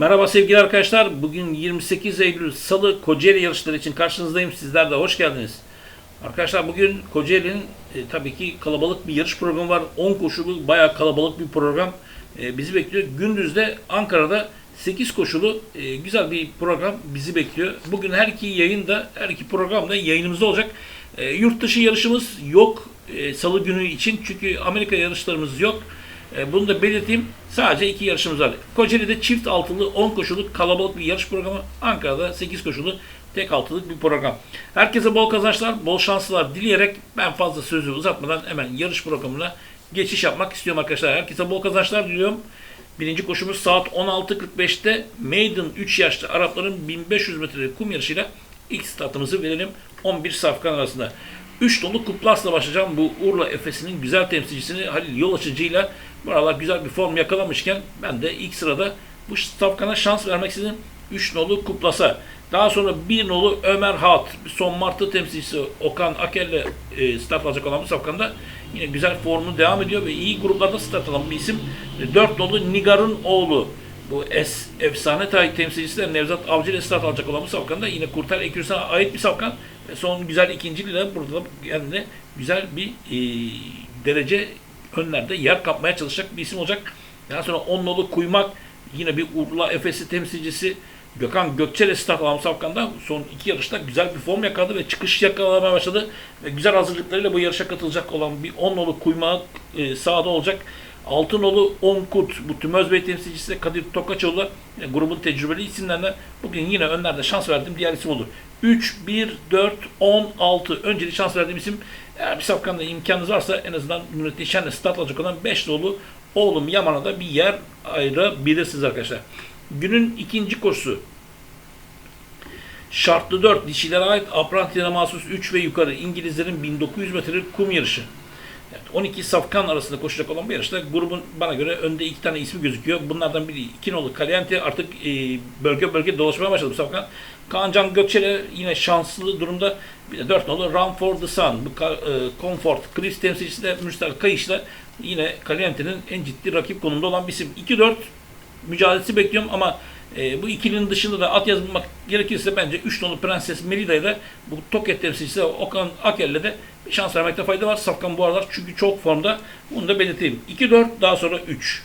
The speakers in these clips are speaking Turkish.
Merhaba sevgili arkadaşlar. Bugün 28 Eylül Salı Kocaeli yarışları için karşınızdayım. Sizler de hoş geldiniz. Arkadaşlar bugün Kocaeli'nin e, tabii ki kalabalık bir yarış programı var. 10 koşulu bayağı kalabalık bir program e, bizi bekliyor. Gündüzde Ankara'da 8 koşulu e, güzel bir program bizi bekliyor. Bugün her iki yayında, her iki programda yayınımızda olacak. E, yurt dışı yarışımız yok e, Salı günü için çünkü Amerika yarışlarımız yok. E, bunu da belirteyim. Sadece iki yarışımız var. Kocaeli'de çift altılı 10 koşuluk kalabalık bir yarış programı. Ankara'da 8 koşulu tek altılık bir program. Herkese bol kazançlar, bol şanslar dileyerek ben fazla sözü uzatmadan hemen yarış programına geçiş yapmak istiyorum arkadaşlar. Herkese bol kazançlar diliyorum. Birinci koşumuz saat 16.45'te Maiden 3 yaşlı Arapların 1500 metre kum yarışıyla ilk startımızı verelim 11 safkan arasında. 3 dolu kuplasla başlayacağım. Bu Urla Efes'inin güzel temsilcisini Halil Yolaçıcı'yla buralar güzel bir form yakalamışken ben de ilk sırada bu safkana şans vermek istedim. 3 nolu kuplasa. Daha sonra 1 nolu Ömer Hat, son Martı temsilcisi Okan Akel'le e, start alacak olan bu safkanda yine güzel formu devam ediyor ve iyi gruplarda start alan bir isim. 4 nolu Nigar'ın oğlu. Bu es, efsane tarih temsilcisi de Nevzat Avcı ile start alacak olan bu safkanda yine Kurtar Ekürsen'e ait bir safkan. Son güzel ikinciliğiyle burada da kendine güzel bir e, derece önlerde yer kapmaya çalışacak bir isim olacak. Daha sonra 10 nolu Kuymak yine bir Urla Efes'i temsilcisi Gökhan Gökçe'yle start alan Safkan'da son iki yarışta güzel bir form yakaladı ve çıkış yakalamaya başladı. Ve güzel hazırlıklarıyla bu yarışa katılacak olan bir 10 nolu Kuymak e, sahada olacak. Altınoğlu Onkurt, bu Tümöz Bey temsilcisi Kadir Tokaçoğlu yani grubun tecrübeli isimlerine bugün yine önlerde şans verdiğim diğer isim olur. 3, 1, 4, 10, 6. Önceli şans verdiğim isim eğer bir safkanda imkanınız varsa en azından Nurettin Şen'le start alacak olan 5 dolu oğlum Yaman'a da bir yer ayırabilirsiniz arkadaşlar. Günün ikinci koşusu Şartlı 4 dişilere ait Apprentice'e mahsus 3 ve yukarı İngilizlerin 1900 metrelik kum yarışı. Yani 12 safkan arasında koşacak olan bir yarışta grubun bana göre önde iki tane ismi gözüküyor. Bunlardan biri iki nolu Caliente artık e, bölge bölge dolaşmaya başladı bu safkan. Kaancan Gökçe'yle yine şanslı durumda. Bir de 4 nolu Run for the Sun. Bu e, Comfort Chris temsilcisi de Mürsel Kayış'la yine Caliente'nin en ciddi rakip konumda olan bir isim. 2-4 mücadelesi bekliyorum ama e, bu ikilinin dışında da at yazılmak gerekirse bence 3 nolu Prenses Melida ile bu Toket temsilcisi Okan Akel'le de bir şans vermekte fayda var. Safkan bu aralar çünkü çok formda. Bunu da belirteyim. 2-4 daha sonra 3.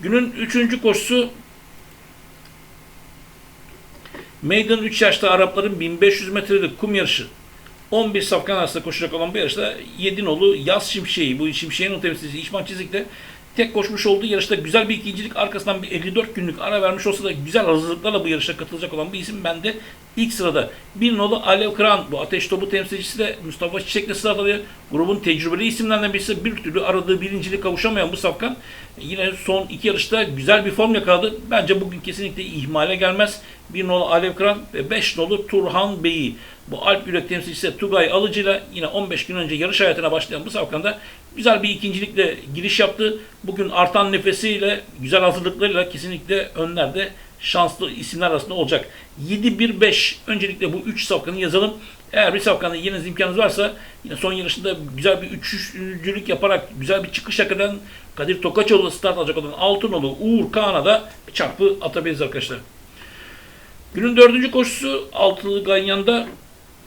Günün 3. koşusu Maiden 3 yaşta Arapların 1500 metrelik kum yarışı. 11 safkan arasında koşacak olan bu yarışta 7 nolu Yaz Şimşeği, bu Şimşeğin temsilcisi İşman Çizik'te tek koşmuş olduğu yarışta güzel bir ikincilik arkasından bir 54 günlük ara vermiş olsa da güzel hazırlıklarla bu yarışa katılacak olan bir isim bende ilk sırada. Bir nolu Alev Kıran bu ateş topu temsilcisi de Mustafa Çiçek'le alıyor. Grubun tecrübeli isimlerinden birisi bir türlü aradığı birincilik kavuşamayan bu safkan yine son iki yarışta güzel bir form yakaladı. Bence bugün kesinlikle ihmale gelmez. Bir nolu Alev Kıran ve 5 nolu Turhan Bey'i. Bu Alp Yürek temsilcisi Tugay Alıcı'yla yine 15 gün önce yarış hayatına başlayan bu safkanda güzel bir ikincilikle giriş yaptı. Bugün artan nefesiyle, güzel hazırlıklarıyla kesinlikle önlerde şanslı isimler arasında olacak. 7-1-5 öncelikle bu 3 safkanı yazalım. Eğer bir safkanda yeniz imkanınız varsa yine son yarışında güzel bir üçüncülük yaparak güzel bir çıkış yakalayan Kadir Tokaçoğlu start alacak olan Altınoğlu Uğur Kağan'a da bir çarpı atabiliriz arkadaşlar. Günün dördüncü koşusu Altılı Ganyan'da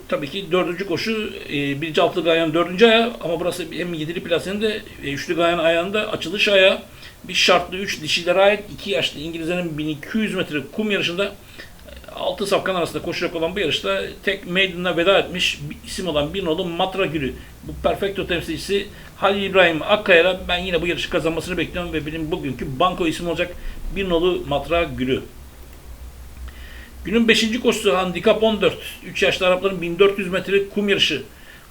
tabii ki dördüncü koşu e, birinci altılı Ganyan dördüncü ayağı ama burası hem yedili plasenin de e, üçlü Ganyan ayağında açılış ayağı. Bir şartlı 3 dişilere ait 2 yaşlı İngilizlerin 1200 metre kum yarışında 6 safkan arasında koşacak olan bu yarışta tek Maiden'a veda etmiş isim olan bir nolu Matra Gülü. Bu Perfecto temsilcisi Halil İbrahim Akkaya'la ben yine bu yarışı kazanmasını bekliyorum ve benim bugünkü banko isim olacak bir nolu Matra Gülü. Günün 5. koşusu handikap 14. 3 yaşlı Arapların 1400 metre kum yarışı.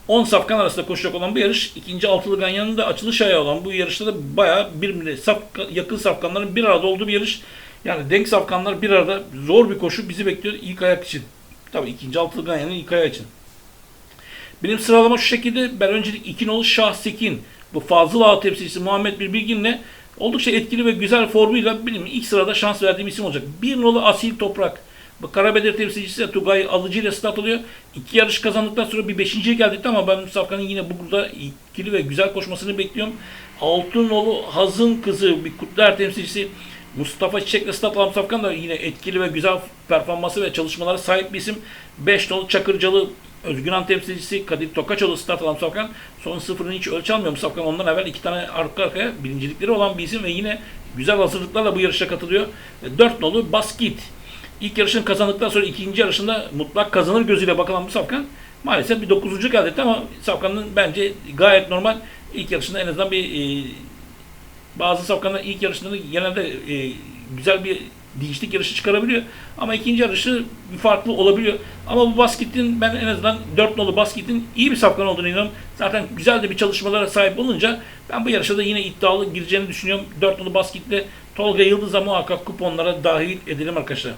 10 safkan arasında koşacak olan bu yarış, ikinci altılı ganyanın da açılış ayağı olan bu yarışta da bayağı birbirine safka, yakın safkanların bir arada olduğu bir yarış. Yani denk safkanlar bir arada zor bir koşu bizi bekliyor ilk ayak için. Tabii ikinci altılı ganyanın ilk ayağı için. Benim sıralama şu şekilde. Ben öncelik 2 nolu Şah Sekin. Bu Fazıl Ağa temsilcisi Muhammed Bir Bilgin'le oldukça etkili ve güzel formuyla benim ilk sırada şans verdiğim isim olacak. 1 nolu Asil Toprak. Bu Karabeder temsilcisi de Tugay Alıcı ile start alıyor. İki yarış kazandıktan sonra bir beşinciye geldik ama ben Safkan'ın yine burada ikili ve güzel koşmasını bekliyorum. Altınolu Hazın kızı bir Kutlar temsilcisi Mustafa Çiçek'le Stat Alam Safkan da yine etkili ve güzel performansı ve çalışmalara sahip bir isim. 5 nolu Çakırcalı Özgünan temsilcisi Kadir Tokaçoğlu Stat Alam Safkan son sıfırını hiç ölçü almıyor. Safkan ondan evvel iki tane arka arkaya birincilikleri olan bir isim ve yine güzel hazırlıklarla bu yarışa katılıyor. 4 nolu Baskit. İlk yarışını kazandıktan sonra ikinci yarışında mutlak kazanır gözüyle bakılan bu Safkan maalesef bir dokuzuncu etti ama Safkan'ın bence gayet normal ilk yarışında en azından bir e, bazı safkanlar ilk yarışında genelde e, güzel bir değişiklik yarışı çıkarabiliyor. Ama ikinci yarışı bir farklı olabiliyor. Ama bu basketin ben en azından 4 nolu basketin iyi bir safkan olduğunu inanıyorum. Zaten güzel de bir çalışmalara sahip olunca ben bu yarışa da yine iddialı gireceğini düşünüyorum. 4 nolu basketle Tolga Yıldız'a muhakkak kuponlara dahil edelim arkadaşlar.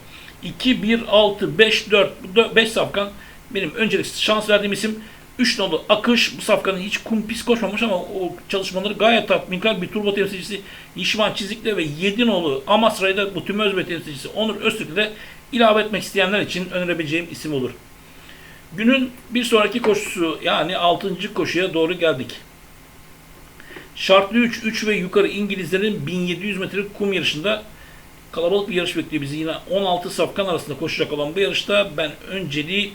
2, 1, 6, 5, 4, 5 safkan benim öncelik şans verdiğim isim 3 nolu Akış bu safkanın hiç kum pis koşmamış ama o çalışmaları gayet tatminkar bir turbo temsilcisi Yişman Çizik'le ve 7 nolu Amasra'yı da bu tüm özbe temsilcisi Onur Öztürk'le de ilave etmek isteyenler için önerebileceğim isim olur. Günün bir sonraki koşusu yani 6. koşuya doğru geldik. Şartlı 3, 3 ve yukarı İngilizlerin 1700 metre kum yarışında kalabalık bir yarış bekliyor bizi. Yine 16 safkan arasında koşacak olan bu yarışta ben önceliği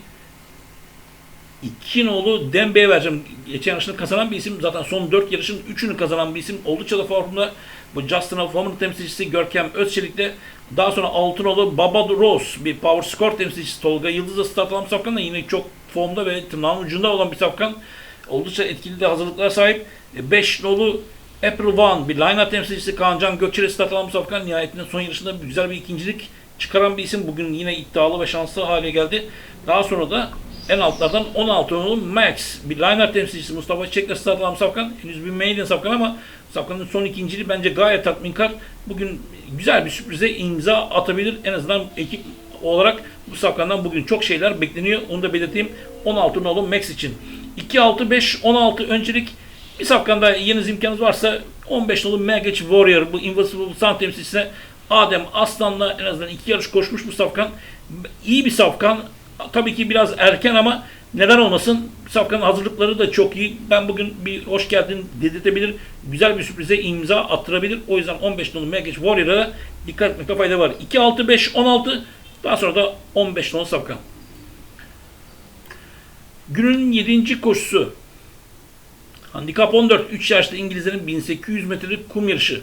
İki nolu Dembe'ye vereceğim. Geçen yarışını kazanan bir isim. Zaten son dört yarışın üçünü kazanan bir isim. Oldukça da formda. Bu Justin Hoffman'ın temsilcisi Görkem Özçelik'te. Daha sonra altın nolu Baba Rose bir Power Score temsilcisi Tolga Yıldız'la start alan bir safkan da yine çok formda ve tırnağın ucunda olan bir safkan. Oldukça etkili de hazırlıklara sahip. 5 nolu April One bir line temsilcisi Kaancan Gökçer'e start alan bir safkan. Nihayetinde son yarışında güzel bir ikincilik çıkaran bir isim. Bugün yine iddialı ve şanslı hale geldi. Daha sonra da en altlardan 16 nolu Max. Bir liner temsilcisi Mustafa Çiçek'le start alan Safkan. Henüz bir maiden Safkan ama Safkan'ın son ikinciliği bence gayet tatminkar. Bugün güzel bir sürprize imza atabilir. En azından ekip olarak bu Safkan'dan bugün çok şeyler bekleniyor. Onu da belirteyim. 16 nolu Max için. 2-6-5-16 öncelik bir Safkan'da yeniz imkanınız varsa 15 nolu Magage Warrior bu Invisible Sun temsilcisine Adem Aslan'la en azından iki yarış koşmuş bu Safkan. İyi bir Safkan tabii ki biraz erken ama neden olmasın? Safkan'ın hazırlıkları da çok iyi. Ben bugün bir hoş geldin dedirtebilir. Güzel bir sürprize imza attırabilir. O yüzden 15 numaralı Megaç Warrior'a dikkat etmekte fayda var. 2, 6, 5, 16 daha sonra da 15 numaralı Safkan. Günün 7. koşusu. Handikap 14. 3 yaşlı İngilizlerin 1800 metrelik kum yarışı.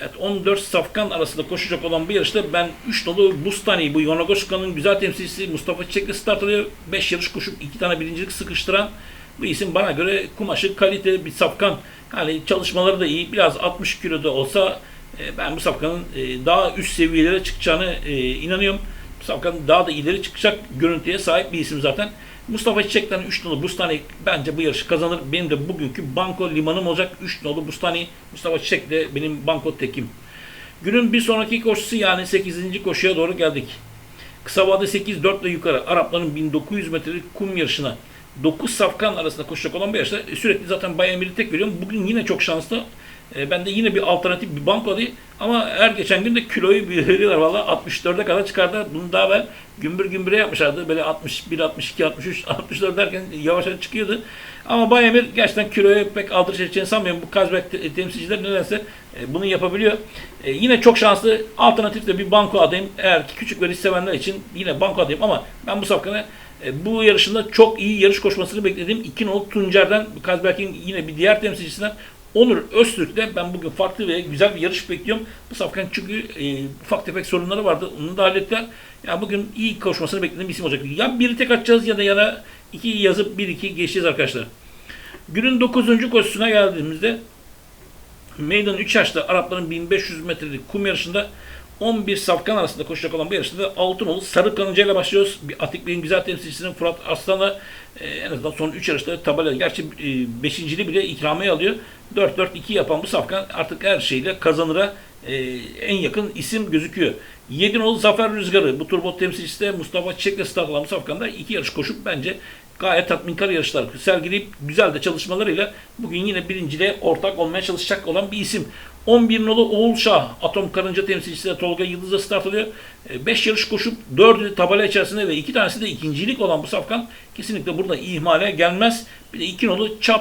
Evet 14 safkan arasında koşacak olan bu yarışta ben 3 dolu Bustani bu Yonagoska'nın güzel temsilcisi Mustafa Çiçek'le start alıyor. 5 yarış koşup 2 tane birincilik sıkıştıran bu isim bana göre kumaşı kalite bir safkan. Yani çalışmaları da iyi. Biraz 60 kiloda olsa e, ben bu safkanın e, daha üst seviyelere çıkacağını e, inanıyorum. Bu safkan daha da ileri çıkacak görüntüye sahip bir isim zaten. Mustafa Çiçek'ten 3 nolu Bustani bence bu yarışı kazanır. Benim de bugünkü banko limanım olacak. 3 nolu Bustani Mustafa Çiçek de benim banko tekim. Günün bir sonraki koşusu yani 8. koşuya doğru geldik. Kısa vade 8 4 ile yukarı Arapların 1900 metrelik kum yarışına 9 safkan arasında koşacak olan bir yarışta sürekli zaten Bay Emir'i tek veriyorum. Bugün yine çok şanslı. E, ben de yine bir alternatif bir banko değil. Ama her geçen gün de kiloyu veriyorlar valla 64'e kadar çıkardılar. Bunu daha ben gümbür gümbüre yapmışlardı. Böyle 61, 62, 63, 64 derken yavaş yavaş çıkıyordu. Ama Bay Emir gerçekten kiloyu pek aldırış edeceğini sanmıyorum. Bu Kazbek temsilciler nedense e, bunu yapabiliyor. E, yine çok şanslı alternatif de bir banko adayım. Eğer ki küçük ve sevenler için yine banko adayım ama ben bu safkanı e, bu yarışında çok iyi yarış koşmasını beklediğim iki nolu Tuncer'den Kazbek'in yine bir diğer temsilcisinden Onur Öztürk'le ben bugün farklı ve güzel bir yarış bekliyorum. Bu safkan çünkü e, ufak tefek sorunları vardı. Onu da hallettiler. Yani bugün iyi koşmasını beklediğim isim olacak. Ya biri tek atacağız ya da ya da iki yazıp bir iki geçeceğiz arkadaşlar. Günün 9. koşusuna geldiğimizde Meydan 3 yaşta Arapların 1500 metrelik kum yarışında 11 safkan arasında koşacak olan bu yarışta da Altınoğlu Sarı Kanıca ile başlıyoruz. Bir Atik Bey'in güzel temsilcisinin Fırat Aslan'la e, en azından son 3 yarışta tabela. Gerçi 5. E, bile ikramiye alıyor. 4-4-2 yapan bu safkan artık her şeyle kazanıra e, en yakın isim gözüküyor. Yedinoğlu Zafer Rüzgarı bu turbot temsilcisi de Mustafa Çiçek'le start alan bu safkanda iki yarış koşup bence gayet tatminkar yarışlar sergileyip güzel de çalışmalarıyla bugün yine birinciliğe ortak olmaya çalışacak olan bir isim. 11 nolu Oğul Şah Atom Karınca temsilcisi Tolga Yıldız'la start alıyor. 5 yarış koşup 4'ü tabela içerisinde ve 2 tanesi de ikincilik olan bu safkan kesinlikle burada ihmale gelmez. Bir de 2 nolu 2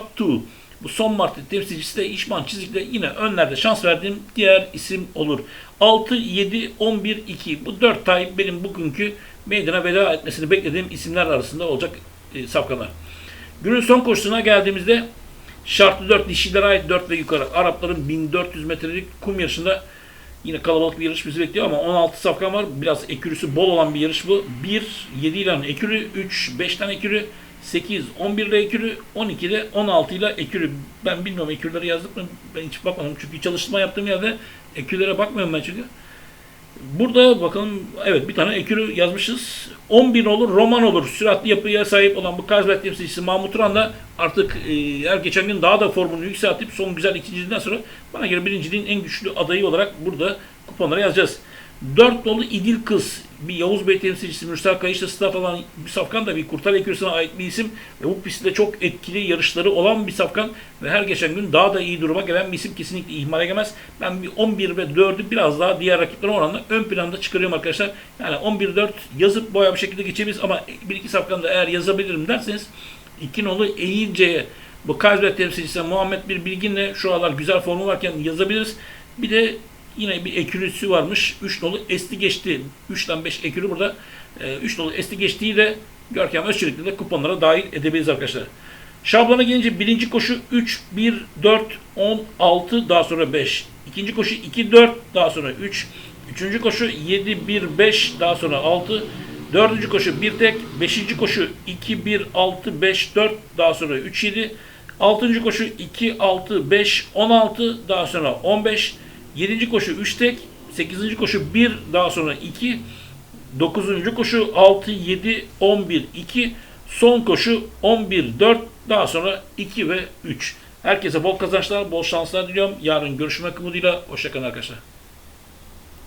Bu son Martı temsilcisi de İşman Çizik'le yine önlerde şans verdiğim diğer isim olur. 6, 7, 11, 2. Bu 4 tay benim bugünkü meydana veda etmesini beklediğim isimler arasında olacak e, safkanlar. Günün son koşusuna geldiğimizde şartlı 4 dişilere ait 4 ve yukarı. Arapların 1400 metrelik kum yarışında yine kalabalık bir yarış bizi bekliyor ama 16 safkan var. Biraz ekürüsü bol olan bir yarış bu. 1, 7 ile ekürü, 3, 5 tane ekürü, 8, 11 ile ekürü, 12 ile 16 ile ekürü. Ben bilmiyorum ekürleri yazdık mı? Ben hiç bakmadım çünkü çalışma yaptığım yerde ekürlere bakmıyorum ben çünkü. Burada bakalım evet bir tane ekürü yazmışız. 11 olur roman olur. Süratli yapıya sahip olan bu Kazbek temsilcisi Mahmut Turan da artık e, her geçen gün daha da formunu yükseltip son güzel ikinciliğinden sonra bana göre birinciliğin en güçlü adayı olarak burada kuponlara yazacağız. 4 dolu İdil Kız bir Yavuz Bey temsilcisi Mürsel Kayış'ta start alan bir safkan da bir kurtar ekürüsüne ait bir isim ve bu pistte çok etkili yarışları olan bir safkan ve her geçen gün daha da iyi duruma gelen bir isim kesinlikle ihmal edemez. Ben bir 11 ve 4'ü biraz daha diğer rakipler oranla ön planda çıkarıyorum arkadaşlar. Yani 11-4 yazıp boya bir şekilde geçebiliriz ama bir iki safkan da eğer yazabilirim derseniz 2 nolu Eğilce'ye bu Kaysberg temsilcisi Muhammed Bir Bilgin'le şu aralar güzel formu varken yazabiliriz. Bir de yine bir ekürüsü varmış. 3 nolu esti geçti. 3'ten 5 ekürü burada. 3 nolu esti geçtiği de Görkem Özçelik'le de kuponlara dahil edebiliriz arkadaşlar. Şablona gelince birinci koşu 3, 1, 4, 10, 6 daha sonra 5. İkinci koşu 2, 4 daha sonra 3. Üçüncü koşu 7, 1, 5 daha sonra 6. Dördüncü koşu 1 tek. Beşinci koşu 2, 1, 6, 5, 4 daha sonra 3, 7. Altıncı koşu 2, 6, 5, 16 daha sonra 15. Yedinci koşu 3 tek. Sekizinci koşu 1 daha sonra 2. Dokuzuncu koşu 6, 7, 11, 2. Son koşu 11, 4 daha sonra 2 ve 3. Herkese bol kazançlar, bol şanslar diliyorum. Yarın görüşmek umuduyla. Hoşçakalın arkadaşlar.